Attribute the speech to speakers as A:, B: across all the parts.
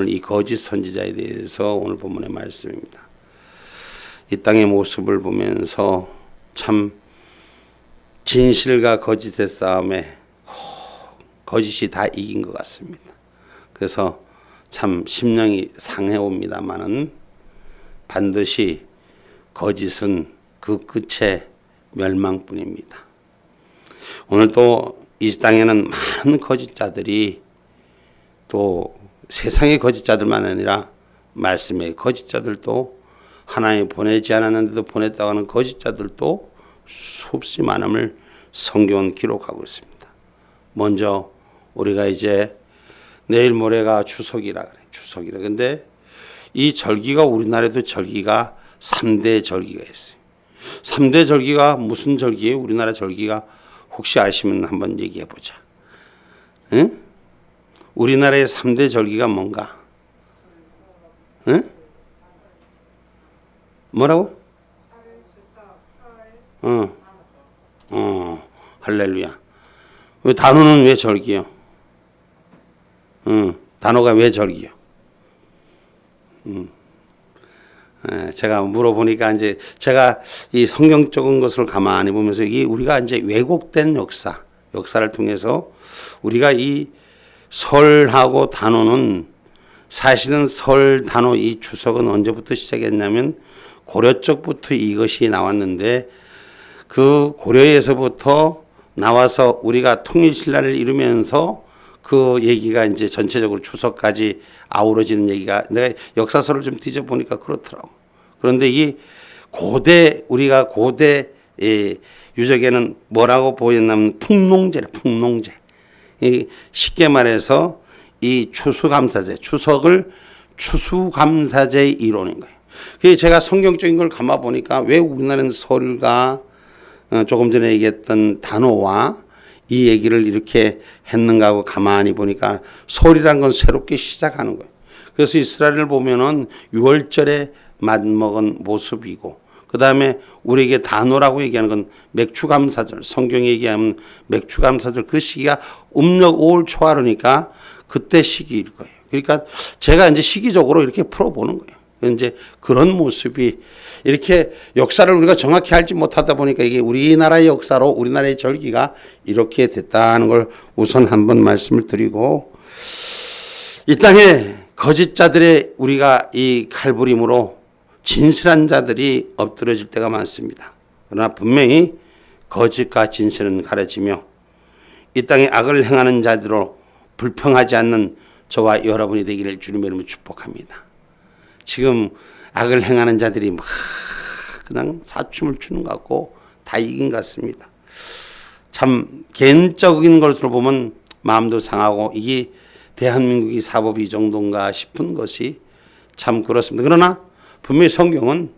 A: 오늘 이 거짓 선지자에 대해서 오늘 본문의 말씀입니다. 이 땅의 모습을 보면서 참 진실과 거짓의 싸움에 거짓이 다 이긴 것 같습니다. 그래서 참 심령이 상해 옵니다만은 반드시 거짓은 그 끝에 멸망뿐입니다. 오늘 또 이 땅에는 많은 거짓자들이 또 세상의 거짓자들만 아니라 말씀의 거짓자들도 하나님 보내지 않았는데도 보냈다고 하는 거짓자들도 수없이 많음을 성경은 기록하고 있습니다. 먼저 우리가 이제 내일 모레가 추석이라 그래. 추석이라. 근데 이 절기가 우리나라에도 절기가 3대 절기가 있어요. 3대 절기가 무슨 절기예요? 우리나라 절기가 혹시 아시면 한번 얘기해 보자. 응? 우리나라의 3대 절기가 뭔가? 응? 뭐라고? 어. 어. 할렐루야. 왜 단어는 왜 절기요? 응. 단어가 왜 절기요? 음. 에, 제가 물어보니까 이제 제가 이 성경적인 것을 가만히 보면서 이 우리가 이제 왜곡된 역사, 역사를 통해서 우리가 이 설하고 단어는 사실은 설 단어 이 추석은 언제부터 시작했냐면 고려 쪽부터 이것이 나왔는데 그 고려에서부터 나와서 우리가 통일신라를 이루면서 그 얘기가 이제 전체적으로 추석까지 아우러지는 얘기가 내가 역사서를 좀 뒤져보니까 그렇더라고. 그런데 이 고대 우리가 고대 예, 유적에는 뭐라고 보였냐면 풍농제래 풍농제. 이 쉽게 말해서 이 추수감사제 추석을 추수감사제의 이론인 거예요. 그게 제가 성경적인 걸 감아 보니까 왜 우리나라는 설과 어, 조금 전에 얘기했던 단어와 이 얘기를 이렇게 했는가 하고 가만히 보니까 설이란 건 새롭게 시작하는 거예요. 그래서 이스라엘을 보면은 6월절에 맞먹은 모습이고 그 다음에 우리에게 단오라고 얘기하는 건 맥추감사절 성경에 얘기하면 맥추감사절 그 시기가 음력 5월 초하루니까 그때 시기일 거예요. 그러니까 제가 이제 시기적으로 이렇게 풀어보는 거예요. 이제 그런 모습이 이렇게 역사를 우리가 정확히 알지 못하다 보니까 이게 우리나라의 역사로 우리나라의 절기가 이렇게 됐다는 걸 우선 한번 말씀을 드리고 이 땅에 거짓자들의 우리가 이 칼부림으로 진실한 자들이 엎드려질 때가 많습니다. 그러나 분명히 거짓과 진실은 가려지며 이 땅에 악을 행하는 자들로 불평하지 않는 저와 여러분이 되기를 주님의 이름으로 축복합니다. 지금 악을 행하는 자들이 막 그냥 사춤을 추는 것 같고 다 이긴 것 같습니다. 참 개인적인 것으로 보면 마음도 상하고 이게 대한민국이 사법이 이 정도인가 싶은 것이 참 그렇습니다. 그러나 분명히 성경은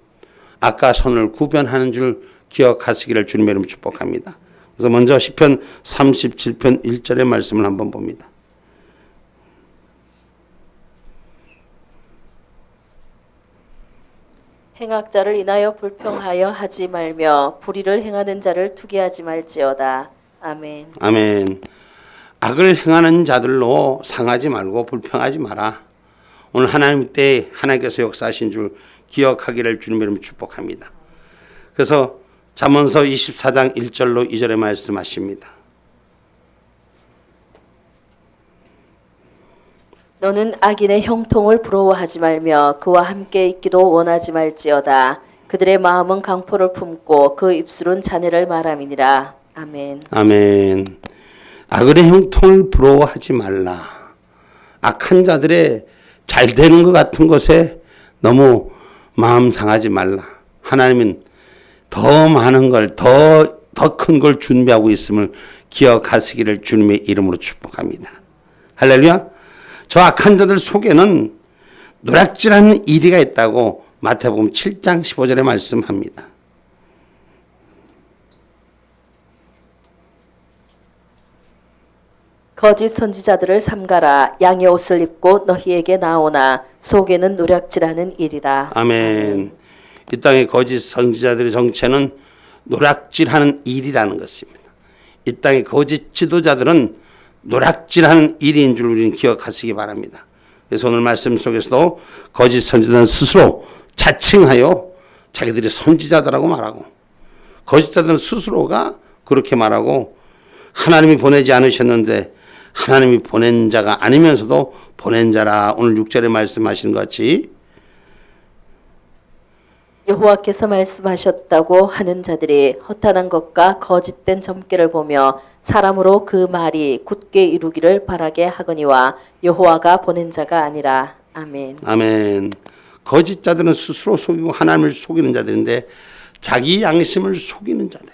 A: 아까 선을 구별하는 줄 기억하시기를 주님의 이름 축복합니다. 그래서 먼저 시편 37편 1절의 말씀을 한번 봅니다.
B: 행악자를 인하여 불평하여 하지 말며 불의를 행하는 자를 투기하지 말지어다. 아멘.
A: 아멘. 악을 행하는 자들로 상하지 말고 불평하지 마라. 오늘 하나님 때 하나님께서 역사하신 줄 기억하기를 주님의 이름으로 축복합니다. 그래서 잠언서 24장 1절로 2절에 말씀하십니다.
B: 너는 악인의 형통을 부러워하지 말며 그와 함께 있기도 원하지 말지어다. 그들의 마음은 강포를 품고 그 입술은 잔해를 말함이니라. 아멘.
A: 아멘. 악의 형통을 부러워하지 말라. 악한 자들의 잘 되는 것 같은 것에 너무 마음 상하지 말라. 하나님은 더 많은 걸, 더, 더 큰 걸 준비하고 있음을 기억하시기를 주님의 이름으로 축복합니다. 할렐루야. 저 악한 자들 속에는 노략질하는 이리가 있다고 마태복음 7장 15절에 말씀합니다.
B: 거짓 선지자들을 삼가라. 양의 옷을 입고 너희에게 나오나 속에는 노략질하는 일이라.
A: 아멘. 이 땅의 거짓 선지자들의 정체는 노략질하는 일이라는 것입니다. 이 땅의 거짓 지도자들은 노략질하는 일인 줄 우리는 기억하시기 바랍니다. 그래서 오늘 말씀 속에서도 거짓 선지자는 스스로 자칭하여 자기들이 선지자다라고 말하고 거짓자들은 스스로가 그렇게 말하고 하나님이 보내지 않으셨는데 하나님이 보낸 자가 아니면서도 보낸 자라 오늘 6절에 말씀하시는 것 같이
B: 여호와께서 말씀하셨다고 하는 자들이 허탄한 것과 거짓된 점괘를 보며 사람으로 그 말이 굳게 이루기를 바라게 하거니와 여호와가 보낸 자가 아니라 아멘.
A: 아멘. 거짓 자들은 스스로 속이고 하나님을 속이는 자들인데 자기 양심을 속이는 자들.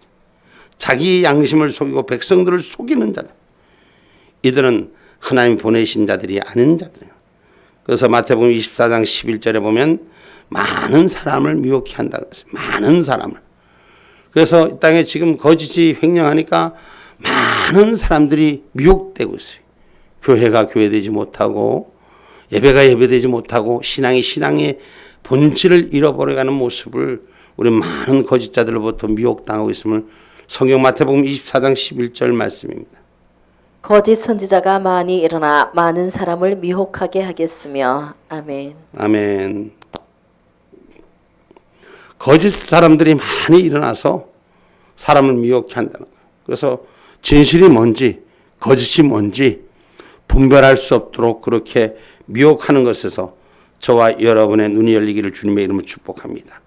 A: 자기 양심을 속이고 백성들을 속이는 자들. 이들은 하나님 보내신 자들이 아닌 자들이에요. 그래서 마태복음 24장 11절에 보면 많은 사람을 미혹해 한다. 많은 사람을. 그래서 이 땅에 지금 거짓이 횡령하니까 많은 사람들이 미혹되고 있어요. 교회가 교회되지 못하고 예배가 예배되지 못하고 신앙이 신앙의 본질을 잃어버려가는 모습을 우리 많은 거짓자들로부터 미혹당하고 있음을 성경 마태복음 24장 11절 말씀입니다.
B: 거짓 선지자가 많이 일어나 많은 사람을 미혹하게 하겠으며 아멘.
A: 아멘. 거짓 사람들이 많이 일어나서 사람을 미혹해 한다는 거예요. 그래서 진실이 뭔지 거짓이 뭔지 분별할 수 없도록 그렇게 미혹하는 것에서 저와 여러분의 눈이 열리기를 주님의 이름으로 축복합니다.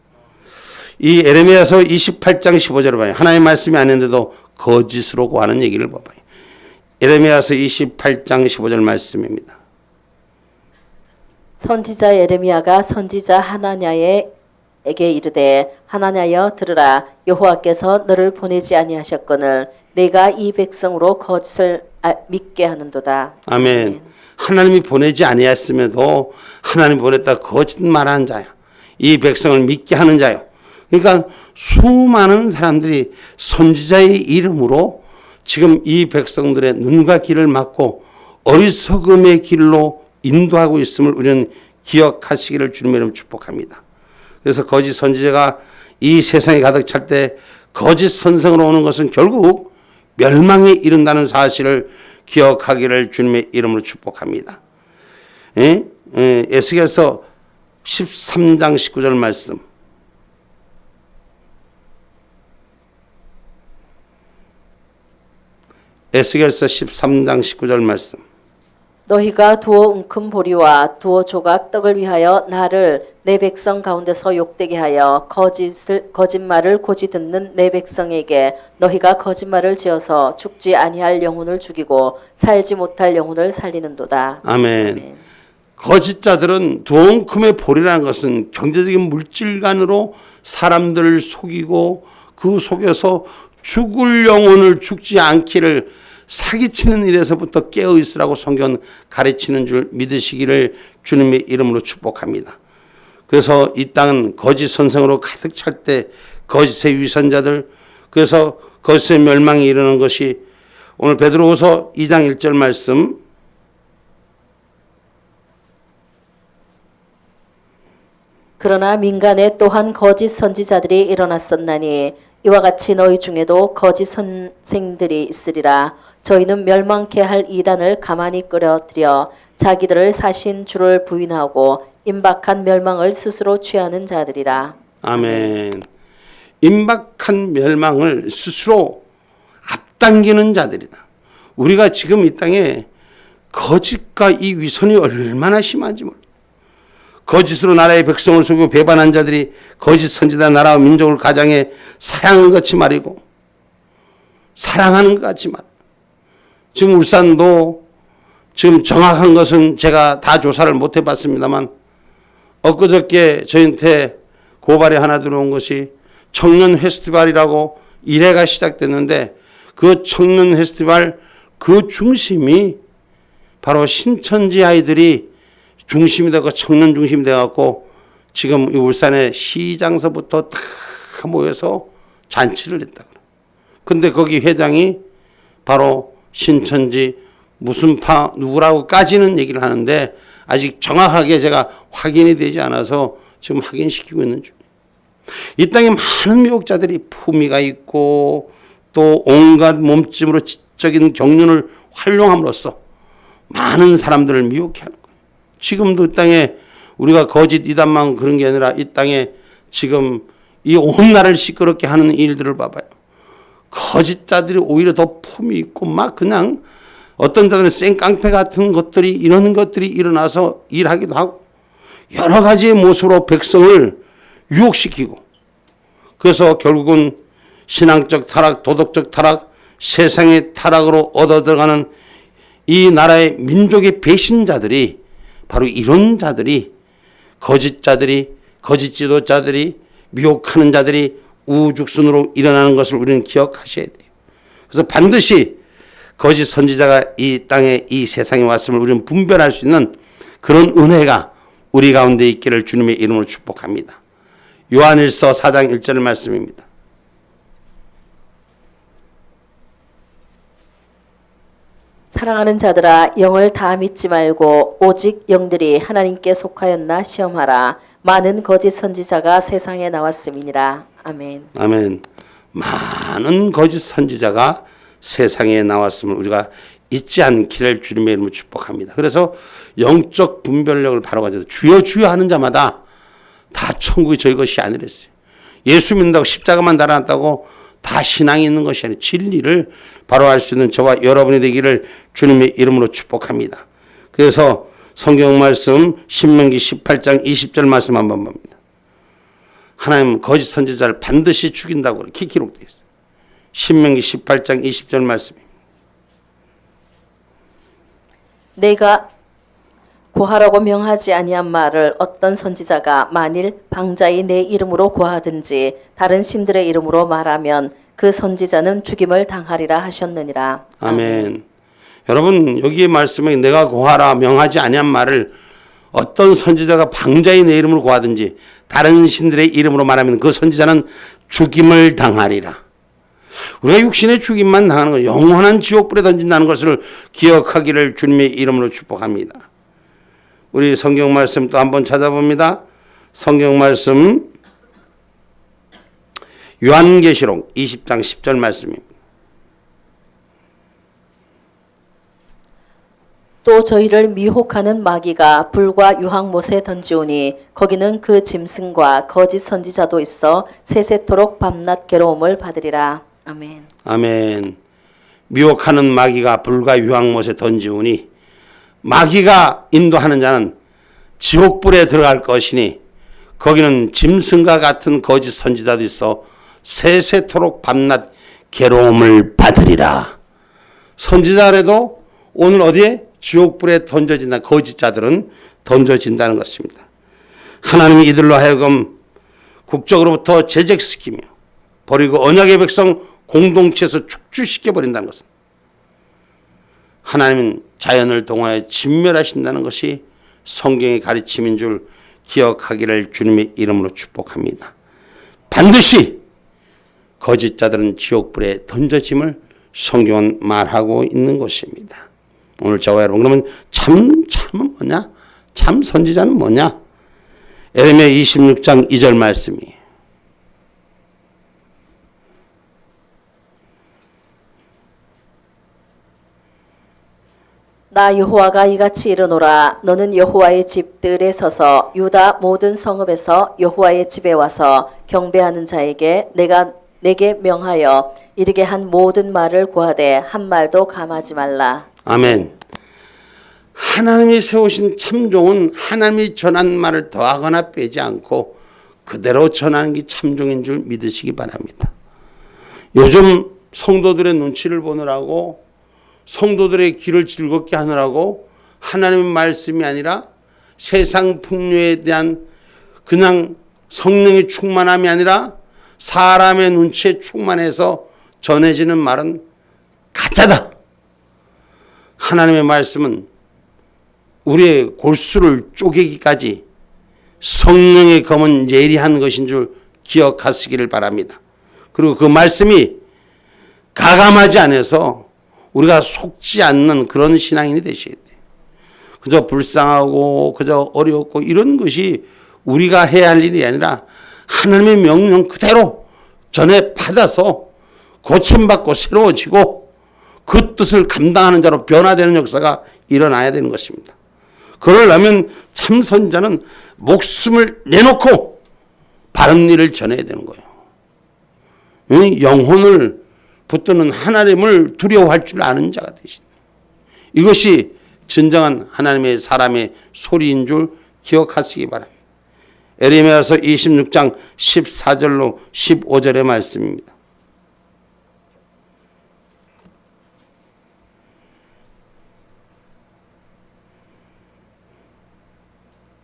A: 이 에레미야서 28장 15절을 봐요. 하나님 말씀이 아닌데도 거짓으로 구하는 얘기를 봐봐요. 에레미야서 28장 15절 말씀입니다.
B: 선지자 예레미야가 선지자 하나냐에게 이르되 하나냐여 들으라 여호와께서 너를 보내지 아니하셨거늘 내가 이 백성으로 거짓을 아- 믿게 하는도다.
A: 아멘. 하나님이 보내지 아니했음에도 하나님 보냈다 거짓말하는 자야. 이 백성을 믿게 하는 자요. 그러니까 수많은 사람들이 선지자의 이름으로 지금 이 백성들의 눈과 귀를 막고 어리석음의 길로 인도하고 있음을 우리는 기억하시기를 주님의 이름 축복합니다. 그래서 거짓 선지자가 이 세상에 가득 찰 때 거짓 선생으로 오는 것은 결국 멸망에 이른다는 사실을 기억하기를 주님의 이름으로 축복합니다. 예? 예, 에스겔서 13장 19절 말씀. 에스겔서 13장 19절 말씀.
B: 너희가 두어 웅큼 보리와 두어 조각 떡을 위하여 나를 내 백성 가운데서 욕되게 하여 거짓을 거짓말을 고지 듣는 내 백성에게 너희가 거짓말을 지어서 죽지 아니할 영혼을 죽이고 살지 못할 영혼을 살리는도다.
A: 아멘. 거짓자들은 두엉큼의 볼이라는 것은 경제적인 물질관으로 사람들을 속이고 그 속에서 죽을 영혼을 죽지 않기를 사기치는 일에서부터 깨어 있으라고 성경 가르치는 줄 믿으시기를 주님의 이름으로 축복합니다. 그래서 이 땅은 거짓 선생으로 가득 찰 때 거짓의 위선자들 그래서 거짓의 멸망이 이르는 것이 오늘 베드로후서 2장 1절 말씀
B: 그러나 민간에 또한 거짓 선지자들이 일어났었나니 이와 같이 너희 중에도 거짓 선생들이 있으리라 저희는 멸망케 할 이단을 가만히 끌어들여 자기들을 사신 주를 부인하고 임박한 멸망을 스스로 취하는 자들이라
A: 아멘. 임박한 멸망을 스스로 앞당기는 자들이다. 우리가 지금 이 땅에 거짓과 이 위선이 얼마나 심한지 몰라. 거짓으로 나라의 백성을 속이고 배반한 자들이 거짓 선지자 나라와 민족을 가장해 사랑하는 것 같이 말이고 사랑하는 것 같이 말. 지금 울산도 지금 정확한 것은 제가 다 조사를 못 해봤습니다만 엊그저께 저희한테 고발이 하나 들어온 것이 청년 페스티벌이라고 일회가 시작됐는데 그 청년 페스티벌 그 중심이 바로 신천지 아이들이 중심이 되고 청년 중심이 돼갖고 지금 이 울산의 시장서부터 다 모여서 잔치를 했다. 근데 거기 회장이 바로 신천지 무슨 파 누구라고까지는 얘기를 하는데 아직 정확하게 제가 확인이 되지 않아서 지금 확인시키고 있는 중. 이 땅에 많은 미혹자들이 품위가 있고 또 온갖 몸짓으로 지적인 경륜을 활용함으로써 많은 사람들을 미혹해 하는 거예요. 지금도 이 땅에 우리가 거짓 이단만 그런 게 아니라 이 땅에 지금 이 온 나라를 시끄럽게 하는 일들을 봐봐요. 거짓자들이 오히려 더 품이 있고 막 그냥 어떤 데는 생깡패 같은 것들이 이런 것들이 일어나서 일하기도 하고 여러 가지의 모습으로 백성을 유혹시키고 그래서 결국은 신앙적 타락, 도덕적 타락, 세상의 타락으로 얻어 들어가는 이 나라의 민족의 배신자들이 바로 이런 자들이 거짓자들이 거짓 지도자들이 미혹하는 자들이 우죽순으로 일어나는 것을 우리는 기억하셔야 돼요. 그래서 반드시 거짓 선지자가 이 땅에 이 세상에 왔음을 우리는 분별할 수 있는 그런 은혜가 우리 가운데 있기를 주님의 이름으로 축복합니다. 요한일서 4장 1절 말씀입니다.
B: 사랑하는 자들아 영을 다 믿지 말고 오직 영들이 하나님께 속하였나 시험하라 많은 거짓 선지자가 세상에 나왔음이니라 아멘.
A: 아멘. 많은 거짓 선지자가 세상에 나왔음을 우리가 잊지 않기를 주님의 이름으로 축복합니다. 그래서 영적 분별력을 바로 가져서 주여 주여 하는 자마다 다 천국이 저희 것이 아니랬어요. 예수 믿는다고 십자가만 달아났다고 다 신앙이 있는 것이 아니라 진리를 바로 알 수 있는 저와 여러분이 되기를 주님의 이름으로 축복합니다. 그래서 성경 말씀 신명기 18장 20절 말씀 한번 봅니다. 하나님 거짓 선지자를 반드시 죽인다고 이렇게 기록되어 있어요. 신명기 18장 20절 말씀입니다.
B: 내가 고하라고 명하지 아니한 말을 어떤 선지자가 만일 방자히 내 이름으로 고하든지 다른 신들의 이름으로 말하면 그 선지자는 죽임을 당하리라 하셨느니라.
A: 아멘. 여러분 여기에 말씀에 내가 고하라 명하지 아니한 말을 어떤 선지자가 방자의 내 이름으로 고하든지 다른 신들의 이름으로 말하면 그 선지자는 죽임을 당하리라. 우리가 육신의 죽임만 당하는 거 영원한 지옥불에 던진다는 것을 기억하기를 주님의 이름으로 축복합니다. 우리 성경 말씀 또 한번 찾아봅니다. 성경 말씀 요한계시록 20장 10절 말씀입니다.
B: 또 저희를 미혹하는 마귀가 불과 유황못에 던지오니 거기는 그 짐승과 거짓 선지자도 있어 세세토록 밤낮 괴로움을 받으리라. 아멘.
A: 아멘. 미혹하는 마귀가 불과 유황못에 던지우니 마귀가 인도하는 자는 지옥불에 들어갈 것이니 거기는 짐승과 같은 거짓 선지자도 있어 세세토록 밤낮 괴로움을 받으리라. 선지자라도 오늘 어디에 지옥불에 던져진다. 거짓자들은 던져진다는 것입니다. 하나님이 이들로 하여금 국적으로부터 제적시키며 버리고 언약의 백성 공동체에서 축출시켜 버린다는 것은 하나님은 자연을 동하여 진멸하신다는 것이 성경의 가르침인 줄 기억하기를 주님의 이름으로 축복합니다. 반드시 거짓자들은 지옥불에 던져짐을 성경은 말하고 있는 것입니다. 오늘 저와 여러분 그러면 참 참은 뭐냐? 참 선지자는 뭐냐? 에레미야 26장 2절 말씀이
B: 나 여호와가 이같이 이르노라 너는 여호와의 집들에 서서 유다 모든 성읍에서 여호와의 집에 와서 경배하는 자에게 내가 내게 명하여 이르게 한 모든 말을 고하되 한 말도 감하지 말라
A: 아멘. 하나님이 세우신 참종은 하나님이 전한 말을 더하거나 빼지 않고 그대로 전하는 게 참종인 줄 믿으시기 바랍니다. 요즘 성도들의 눈치를 보느라고 성도들의 길을 즐겁게 하느라고 하나님의 말씀이 아니라 세상 풍요에 대한 그냥 성령의 충만함이 아니라 사람의 눈치에 충만해서 전해지는 말은 가짜다. 하나님의 말씀은 우리의 골수를 쪼개기까지 성령의 검은 예리한 것인 줄 기억하시기를 바랍니다. 그리고 그 말씀이 가감하지 않아서 우리가 속지 않는 그런 신앙인이 되셔야 돼요. 그저 불쌍하고 그저 어렵고 이런 것이 우리가 해야 할 일이 아니라 하나님의 명령 그대로 전해 받아서 고침받고 새로워지고 그 뜻을 감당하는 자로 변화되는 역사가 일어나야 되는 것입니다. 그러려면 참 선자는 목숨을 내놓고 바른 일을 전해야 되는 거예요. 이 영혼을 붙드는 하나님을 두려워할 줄 아는 자가 되신. 이것이 진정한 하나님의 사람의 소리인 줄 기억하시기 바랍니다. 에레미야서 26장 14절로 15절의 말씀입니다.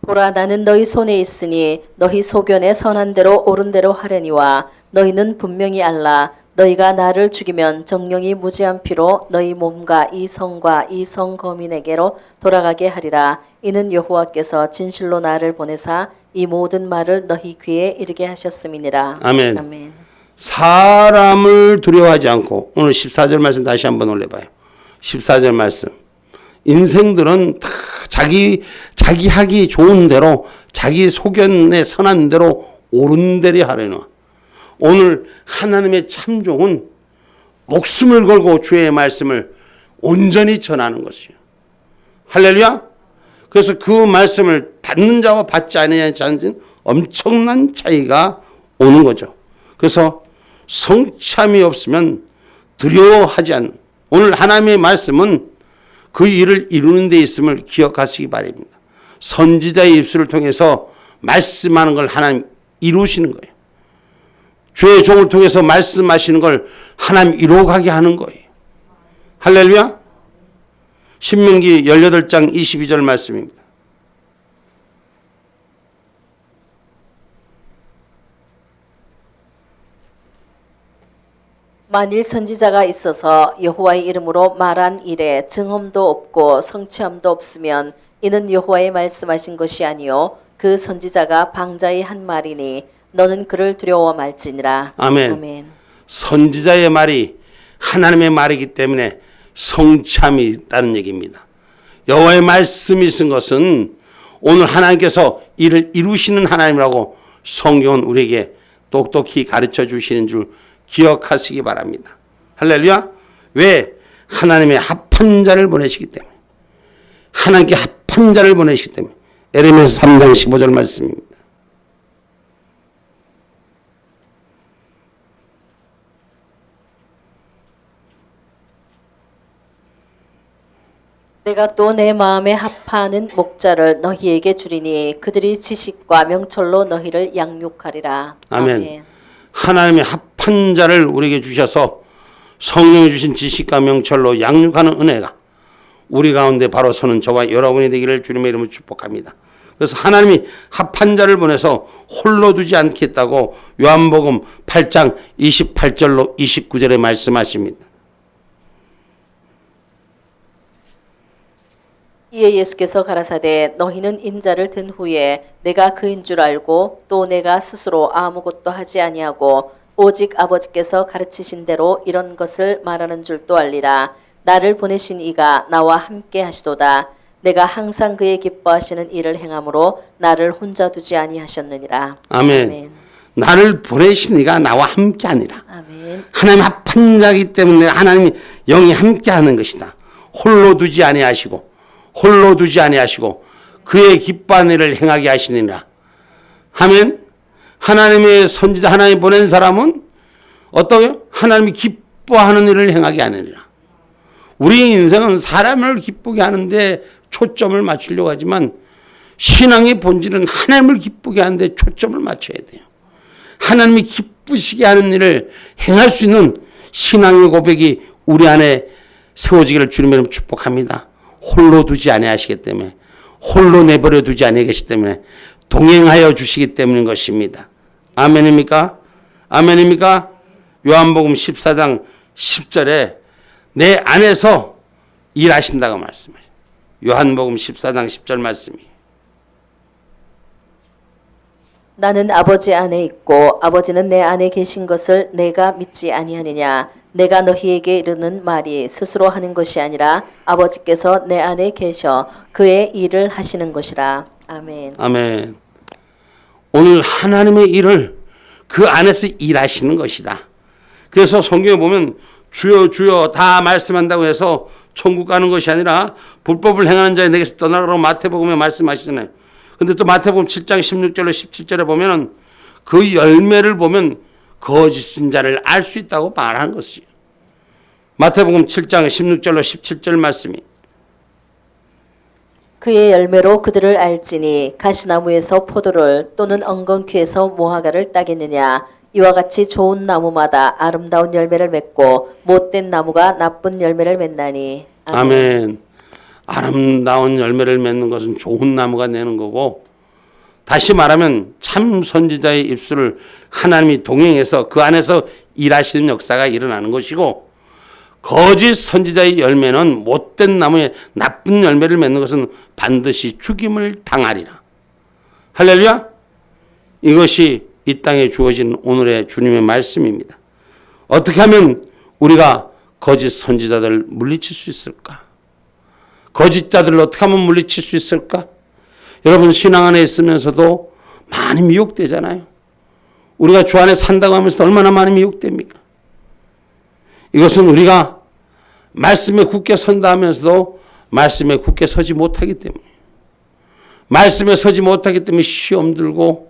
B: 보라 나는 너희 손에 있으니 너희 소견에 선한 대로 옳은 대로 하려니와 너희는 분명히 알라 너희가 나를 죽이면 정령이 무지한 피로 너희 몸과 이 성과 이 성 거민에게로 돌아가게 하리라 이는 여호와께서 진실로 나를 보내사 이 모든 말을 너희 귀에 이르게 하셨음이니라
A: 아멘.
B: 아멘.
A: 사람을 두려워하지 않고 오늘 14절 말씀 다시 한번 올려봐요. 14절 말씀. 인생들은 다 자기 자기 하기 좋은 대로 자기 소견에 선한 대로 옳은 대로 하려나. 오늘 하나님의 참종은 목숨을 걸고 주의 말씀을 온전히 전하는 것이요. 할렐루야. 그래서 그 말씀을 받는 자와 받지 않는 자는 엄청난 차이가 오는 거죠. 그래서 성참이 없으면 두려워하지 않는 오늘 하나님의 말씀은 그 일을 이루는 데 있음을 기억하시기 바랍니다. 선지자의 입술을 통해서 말씀하는 걸 하나님 이루시는 거예요. 주의 종을 통해서 말씀하시는 걸 하나님 이루어가게 하는 거예요. 할렐루야. 신명기 18장 22절 말씀입니다.
B: 만일 선지자가 있어서 여호와의 이름으로 말한 일에 증언도 없고 성취함도 없으면 이는 여호와의 말씀하신 것이 아니요 그 선지자가 방자의 한 말이니 너는 그를 두려워 말지니라.
A: 아멘.
B: 아멘.
A: 선지자의 말이 하나님의 말이기 때문에 성참이 있다는 얘기입니다. 여호와의 말씀이 있은 것은 오늘 하나님께서 이를 이루시는 하나님이라고 성경은 우리에게 똑똑히 가르쳐 주시는 줄 기억하시기 바랍니다. 할렐루야. 왜? 하나님의 합한 자를 보내시기 때문에. 하나님께 합 한 자를 보내시기 때문에. 에레미야서 3장 15절 말씀입니다.
B: 내가 또 내 마음에 합하는 목자를 너희에게 주리니 그들이 지식과 명철로 너희를 양육하리라.
A: 아멘. 하나님의 합한 자를 우리에게 주셔서 성령이 주신 지식과 명철로 양육하는 은혜가 우리 가운데 바로 서는 저와 여러분이 되기를 주님의 이름으로 축복합니다. 그래서 하나님이 합한 자를 보내서 홀로 두지 않겠다고 요한복음 8장 28절로 29절에 말씀하십니다.
B: 이에 예수께서 가라사대 너희는 인자를 든 후에 내가 그인 줄 알고 또 내가 스스로 아무것도 하지 아니하고 오직 아버지께서 가르치신 대로 이런 것을 말하는 줄도 알리라 나를 보내신 이가 나와 함께 하시도다 내가 항상 그의 기뻐하시는 일을 행함으로 나를 혼자 두지 아니하셨느니라
A: 아멘. 나를 보내신 이가 나와 함께 하니라.
B: 아멘
A: 하나님 합한 자이기 때문에 하나님이 영이 함께 하는 것이다. 홀로 두지 아니하시고 홀로 두지 아니하시고 그의 기뻐하는 일을 행하게 하시니라. 하면 하나님의 선지자 하나님 보낸 사람은 어떠요? 하나님이 기뻐하는 일을 행하게 하느니라. 우리 인생은 사람을 기쁘게 하는데 초점을 맞추려고 하지만 신앙의 본질은 하나님을 기쁘게 하는데 초점을 맞춰야 돼요. 하나님이 기쁘시게 하는 일을 행할 수 있는 신앙의 고백이 우리 안에 세워지기를 주님의 이름 축복합니다. 홀로 두지 아니하시기 때문에 홀로 내버려 두지 아니하시기 때문에 동행하여 주시기 때문인 것입니다. 아멘입니까? 아멘입니까? 요한복음 14장 10절에 내 안에서 일하신다고 말씀해요. 요한복음 14장 10절 말씀이.
B: 나는 아버지 안에 있고 아버지는 내 안에 계신 것을 내가 믿지 아니하느냐 내가 너희에게 이르는 말이 스스로 하는 것이 아니라 아버지께서 내 안에 계셔 그의 일을 하시는 것이라 아멘
A: 아멘. 오늘 하나님의 일을 그 안에서 일하시는 것이다. 그래서 성경에 보면 주여 주여 다 말씀한다고 해서 천국 가는 것이 아니라 불법을 행하는 자의 내게서 떠나라고 마태복음에 말씀하시잖아요. 근데 또 마태복음 7장 16절로 17절에 보면은 그 열매를 보면 거짓인 자를 알 수 있다고 말한 것이에요. 마태복음 7장 16절로 17절 말씀이
B: 그의 열매로 그들을 알지니 가시나무에서 포도를 또는 엉겅퀴에서 모하가를 따겠느냐 이와 같이 좋은 나무마다 아름다운 열매를 맺고 못된 나무가 나쁜 열매를 맺나니
A: 아멘. 아름다운 열매를 맺는 것은 좋은 나무가 내는 거고 다시 말하면 참 선지자의 입술을 하나님이 동행해서 그 안에서 일하시는 역사가 일어나는 것이고 거짓 선지자의 열매는 못된 나무에 나쁜 열매를 맺는 것은 반드시 죽임을 당하리라. 할렐루야. 이것이 이 땅에 주어진 오늘의 주님의 말씀입니다. 어떻게 하면 우리가 거짓 선지자들을 물리칠 수 있을까? 거짓자들을 어떻게 하면 물리칠 수 있을까? 여러분 신앙 안에 있으면서도 많이 미혹되잖아요. 우리가 주 안에 산다고 하면서 얼마나 많이 미혹됩니까? 이것은 우리가 말씀에 굳게 선다 하면서도 말씀에 굳게 서지 못하기 때문에 말씀에 서지 못하기 때문에 시험 들고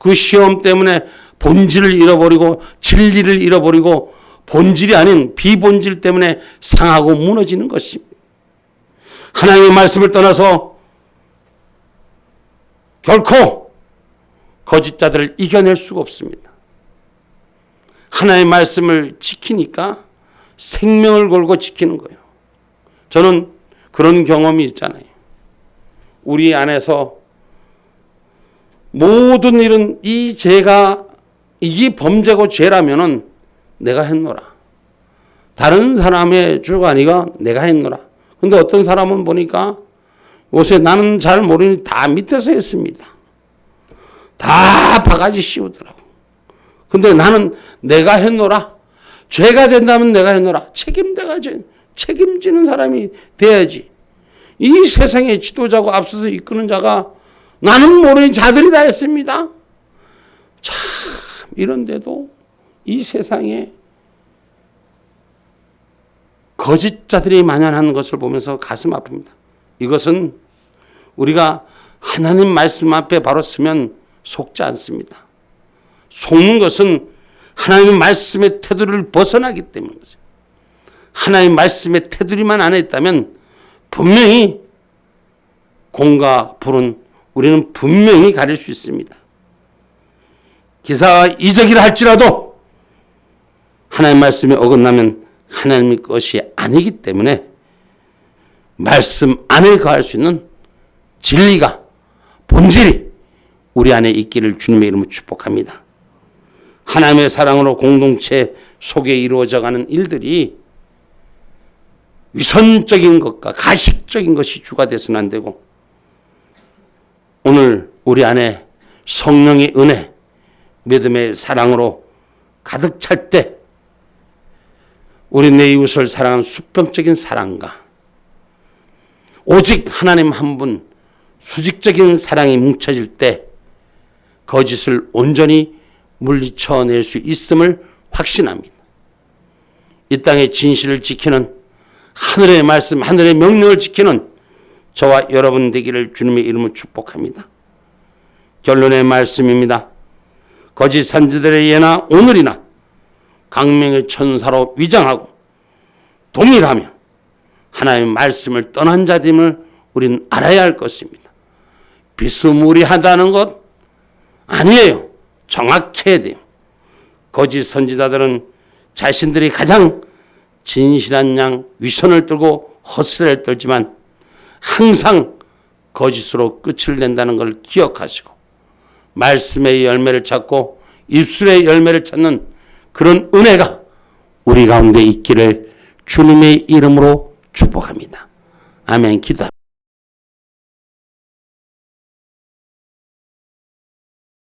A: 그 시험 때문에 본질을 잃어버리고 진리를 잃어버리고 본질이 아닌 비본질 때문에 상하고 무너지는 것입니다. 하나님의 말씀을 떠나서 결코 거짓자들을 이겨낼 수가 없습니다. 하나님의 말씀을 지키니까 생명을 걸고 지키는 거예요. 저는 그런 경험이 있잖아요. 우리 안에서 모든 일은 이 죄가 이게 범죄고 죄라면은 내가 했노라. 다른 사람의 주가 아니가 내가 했노라. 근데 어떤 사람은 보니까 요새 나는 잘 모르니 다 밑에서 했습니다. 다 바가지 씌우더라고. 근데 나는 내가 했노라. 죄가 된다면 내가 했노라. 책임대가 책임지는 사람이 돼야지. 이 세상의 지도자고 앞서서 이끄는 자가 나는 모르니 자들이 다 했습니다. 참 이런데도 이 세상에 거짓자들이 만연하는 것을 보면서 가슴 아픕니다. 이것은 우리가 하나님 말씀 앞에 바로 서면 속지 않습니다. 속는 것은 하나님 말씀의 테두리를 벗어나기 때문이죠. 하나님 말씀의 테두리만 안에 있다면 분명히 공과 불은 우리는 분명히 가릴 수 있습니다. 기사가 이적이라 할지라도 하나님 말씀에 어긋나면 하나님의 것이 아니기 때문에 말씀 안에 거할 수 있는 진리가 본질이 우리 안에 있기를 주님의 이름으로 축복합니다. 하나님의 사랑으로 공동체 속에 이루어져 가는 일들이 위선적인 것과 가식적인 것이 주가 돼서는 안 되고 오늘 우리 안에 성령의 은혜, 믿음의 사랑으로 가득 찰 때 우리 내 이웃을 사랑하는 수평적인 사랑과 오직 하나님 한 분 수직적인 사랑이 뭉쳐질 때 거짓을 온전히 물리쳐낼 수 있음을 확신합니다. 이 땅의 진실을 지키는 하늘의 말씀, 하늘의 명령을 지키는 저와 여러분 되기를 주님의 이름으로 축복합니다. 결론의 말씀입니다. 거짓 산지들의 예나 오늘이나 강명의 천사로 위장하고 동일하며 하나님의 말씀을 떠난 자됨을 우리는 알아야 할 것입니다. 비스무리하다는 것 아니에요. 정확해야 돼요. 거짓 선지자들은 자신들이 가장 진실한 양 위선을 떨고 허스레를 떨지만 항상 거짓으로 끝을 낸다는 걸 기억하시고 말씀의 열매를 찾고 입술의 열매를 찾는 그런 은혜가 우리 가운데 있기를 주님의 이름으로 축복합니다. 아멘. 기도.